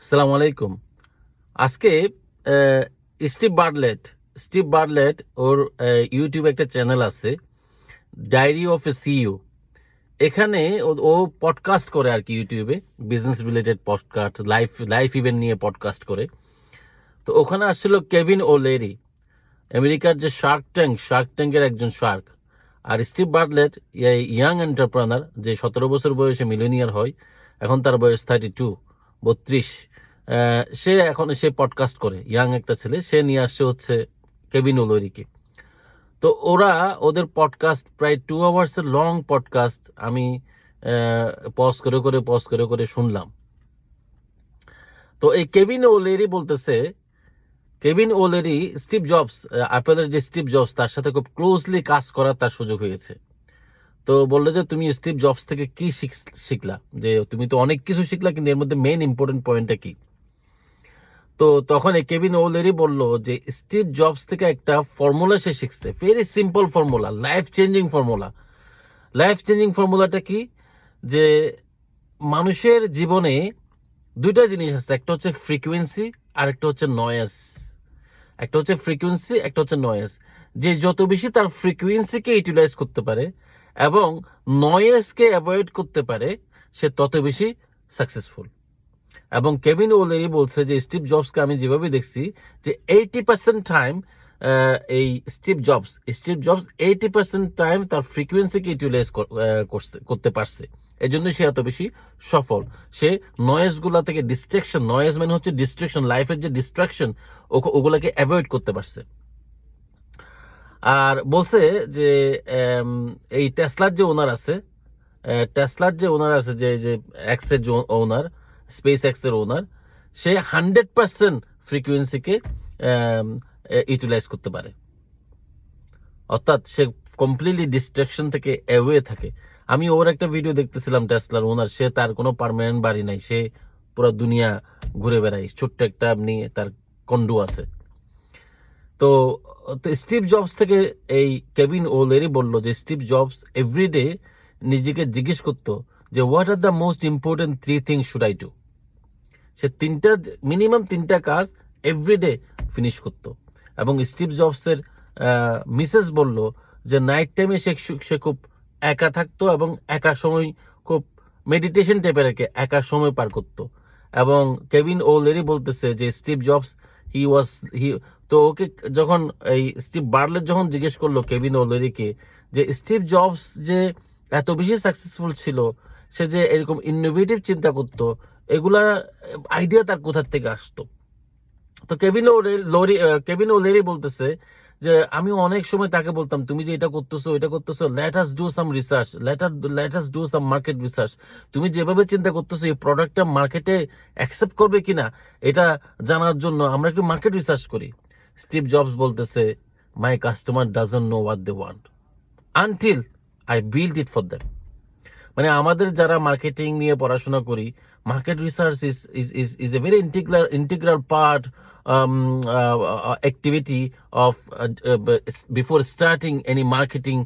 আসসালামু আলাইকুম। আজকে স্টিভ বার্ডলেট স্টিভ বার্ডলেট ওর ইউটিউবে একটা চ্যানেল আছে, ডায়েরি অফ এ সিইও। এখানে ও- ও পডকাস্ট করে আর কি ইউটিউবে, business related podcast, life life event নিয়ে পডকাস্ট করে। তো ওখানে আসছিল কেভিন ও লেরি আমেরিকার যে শার্ক ট্যাঙ্ক, শার্ক ট্যাঙ্কের একজন শার্ক। আর স্টিভ বার্ডলেট ইয়াং এন্টারপ্রেনার, যে সতেরো বছর বয়সে মিলেনিয়ার হয়, এখন তার বয়স থার্টি টু বত্রিশ। সে এখন সে পডকাস্ট করে। ইয়াং একটা ছেলে, সে নিয়ে আসছে হচ্ছে কেভিন ওলরিকে তো ওরা ওদের পডকাস্ট প্রায় টু আওয়ার্সের লং পডকাস্ট আমি পজ করে করে পজ করে করে শুনলাম। তো এই কেভিন ওলেরি বলতেছে কেভিন ওলেরি স্টিভ জবস অ্যাপেলের যে স্টিভ জবস তার সাথে খুব ক্লোজলি কাজ করার তার সুযোগ হয়েছে। তো বলল যে, তুমি স্টিভ জবস থেকে কি শিখ- শিখলা? যে, তুমি তো অনেক কিছু শিখলা, কিন্তু এর মধ্যে মেইন ইম্পর্টেন্ট পয়েন্টটা কি? তো তখন কেভিন ওলেরি বলল যে, স্টিভ জবস থেকে একটা ফর্মুলা সে শিখছে। Very simple formula life changing formula life changing ফর্মুলাটা কি? যে, মানুষের জীবনে দুইটা জিনিস আছে, একটা হচ্ছে ফ্রিকোয়েন্সি আর একটা হচ্ছে নয়েস একটা হচ্ছে ফ্রিকোয়েন্সি একটা হচ্ছে নয়েস যে, যত বেশি তার ফ্রিকোয়েন্সিকে ইউটিলাইজ করতে পারে এবং নয়েসকে অ্যাভয়েড করতে পারে, সে তত বেশি সাকসেসফুল এবং কেভিন ওলেরি বলছে যে, স্টিভ জবসকে আমি যেভাবে দেখছি যে এইটি পার্সেন্ট টাইম এই Steve Jobs Steve Jobs eighty percent time তার ফ্রিকোয়েন্সিকে ইউটিলাইজ করতে পারছে। এই জন্য সে এত বেশি সফল। সে নয়েজগুলা থেকে ডিস্ট্রাকশন নয়েজ মানে হচ্ছে ডিস্ট্রাকশন লাইফের যে ডিস্ট্রাকশন ওগুলাকে অ্যাভয়েড করতে পারছে। আর বলছে যে এই টেসলার যে ওনার আছে টেসলার যে ওনার আছে, যে যে এক্সের যে ওনার স্পেস এক্সের ওনার সে হান্ড্রেড পার্সেন্ট ফ্রিকুয়েন্সিকে ইউটিলাইজ করতে পারে। অর্থাৎ সে কমপ্লিটলি ডিস্ট্রাকশন থেকে অ্যাওয়ে থাকে। আমি ওর একটা ভিডিও দেখতেছিলাম টেসলার ওনার সে তার কোনো পার্মানেন্ট বাড়ি নাই, সে পুরো দুনিয়া ঘুরে বেড়ায়। ছোট্ট একটা নিয়ে তার কন্ডু আছে। তো তো স্টিভ জবস থেকে এই কেভিন ওলেরি বলল যে স্টিভ জবস এভরিডে নিজেকে জিজ্ঞেস করতো যে what are the most important three thing should I do সে তিনটা, মিনিমাম তিনটা কাজ এভরিডে ফিনিশ করতো। এবং স্টিভ জবসের মিসেস বলল যে নাইট টাইমে সে সে খুব একা থাকতো এবং একা সময় খুব মেডিটেশন টাইপের কি, একা সময় পার করতো। এবং কেভিন ও লেরি বলতেছে যে স্টিভ জবস হি ওয়াজ হি তো ওকে যখন এই স্টিভ বার্লেট যখন জিজ্ঞেস করল কেভিন ওলেরিকে লেরিকে যে স্টিভ জবস যে এত বেশি সাকসেসফুল ছিল, সে যে এরকম ইনোভেটিভ চিন্তা করত, এগুলা আইডিয়া তার কোথার থেকে আসতো? তো Kevin O'Leary Kevin O'Leary বলতেছে যে আমি অনেক সময় তাকে বলতাম, তুমি যে এটা করতেছো এটা করতেছো let us do some research let let us do some market research তুমি যেভাবে চিন্তা করতেছো, এই প্রোডাক্টটা মার্কেটে অ্যাকসেপ্ট করবে কিনা, এটা জানার জন্য আমরা একটু মার্কেট রিসার্চ করি। স্টিভ জবস বলতেছে my customer doesn't know what they want until I build it for them মানে আমাদের যারা মার্কেটিং নিয়ে পড়াশোনা করি market research is is is a very integral integral part activity of before starting any marketing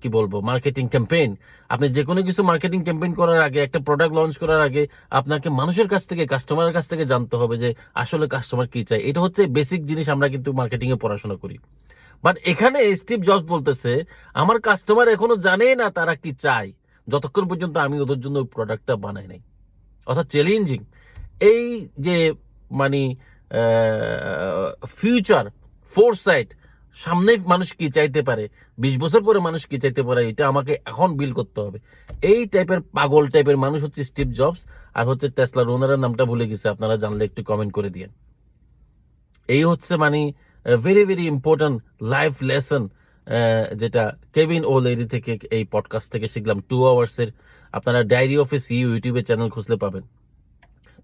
কি বলব marketing campaign আপনি যে কোনো কিছু মার্কেটিং ক্যাম্পেইন করার আগে, একটা প্রোডাক্ট লঞ্চ করার আগে, আপনাকে মানুষের কাছ থেকে কাস্টমারের কাছ থেকে জানতে হবে যে, আসলে কাস্টমার কি চায়। এটা হচ্ছে বেসিক জিনিস আমরা কিন্তু মার্কেটিং এ পড়াশোনা করি। বাট এখানে স্টিভ জবস বলতেছে, আমার কাস্টমার এখনও জানে না তারা কি চায়। যতক্ষণ পর্যন্ত আমি ওদের জন্য ওই প্রোডাক্টটা বানাই নাই। অর্থাৎ চ্যালেঞ্জিং এই যে মানে ফিউচার ফোরসাইট সামনে মানুষ কি চাইতে পারে, বিশ বছর পরে মানুষ কি চাইতে পারে, এটা আমাকে এখন বিল করতে হবে। এই টাইপের পাগল টাইপের মানুষ হচ্ছে স্টিভ জবস আর হচ্ছে টেসলার ওনারের নামটা ভুলে গেছে, আপনারা জানলে একটু কমেন্ট করে দিয়েন। এই হচ্ছে মানে very very important life lesson যেটা কেভিন ও লেরি থেকে এই পডকাস্ট থেকে শিখলাম টু আওয়ার্সের আপনারা ডায়েরি অফিস ইউটিউবে চ্যানেল খুঁজলে পাবেন।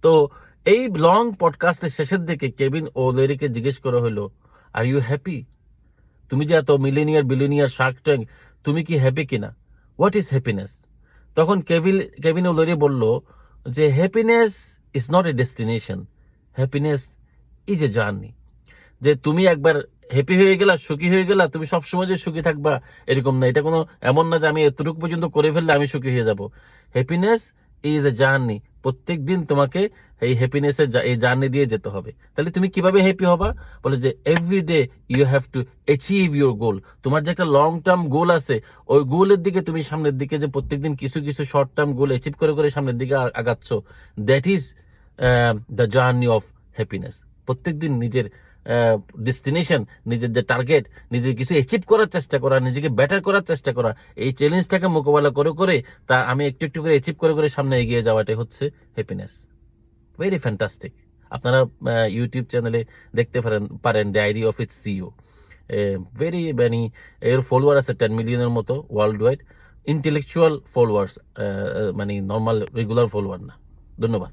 তো এই লং পডকাস্টের শেষের দিকে কেভিন ও লেরিকে জিজ্ঞেস করা হলো আর ইউ হ্যাপি তুমি যে এত মিলেনিয়ার বিলিনিয়ার শার্ক ট্যাঙ্ক তুমি কি হ্যাপি কিনা? হোয়াট ইজ হ্যাপিনেস তখন কেভিন কেভিন ও লেরি বলল যে happiness is not a destination happiness is a journey যে তুমি একবার হ্যাপি হয়ে গেলা, সুখী হয়ে গেলা, তুমি সবসময় যে সুখী থাকবা এরকম না। এটা কোনো এমন না যে আমি এতটুকু পর্যন্ত করে ফেললে আমি সুখী হয়ে যাব। হ্যাপিনেস ইজ এ জার্নি প্রত্যেক দিন তোমাকে এই হ্যাপিনেসের এই জার্নি দিয়ে যেতে হবে। তাহলে তুমি কীভাবে হ্যাপি হবা? বলে যে every day you have to achieve your goal তোমার যে একটা লং টার্ম গোল আছে, ওই গোলের দিকে তুমি সামনের দিকে যে প্রত্যেকদিন কিছু কিছু শর্ট টার্ম গোল অ্যাচিভ করে করে সামনের দিকে আগাচ্ছ that is the journey of happiness প্রত্যেকদিন নিজের ডেস্টিনেশন নিজের যে টার্গেট নিজের কিছু অ্যাচিভ করার চেষ্টা করা, নিজেকে বেটার করার চেষ্টা করা, এই চ্যালেঞ্জটাকে মোকাবেলা করে করে তা আমি একটু একটু করে অ্যাচিভ করে করে সামনে এগিয়ে যাওয়াটাই হচ্ছে হ্যাপিনেস ভেরি ফ্যান্টাস্টিক আপনারা ইউটিউব চ্যানেলে দেখতে পারেন পারেন diary of its CEO very মানে এর ফলোয়ার আছে টেন মিলিয়নের মতো ওয়ার্ল্ড ওয়াইড ইন্টেলেকচুয়াল ফলোয়ার্স মানে নর্মাল রেগুলার ফলোয়ার না। ধন্যবাদ।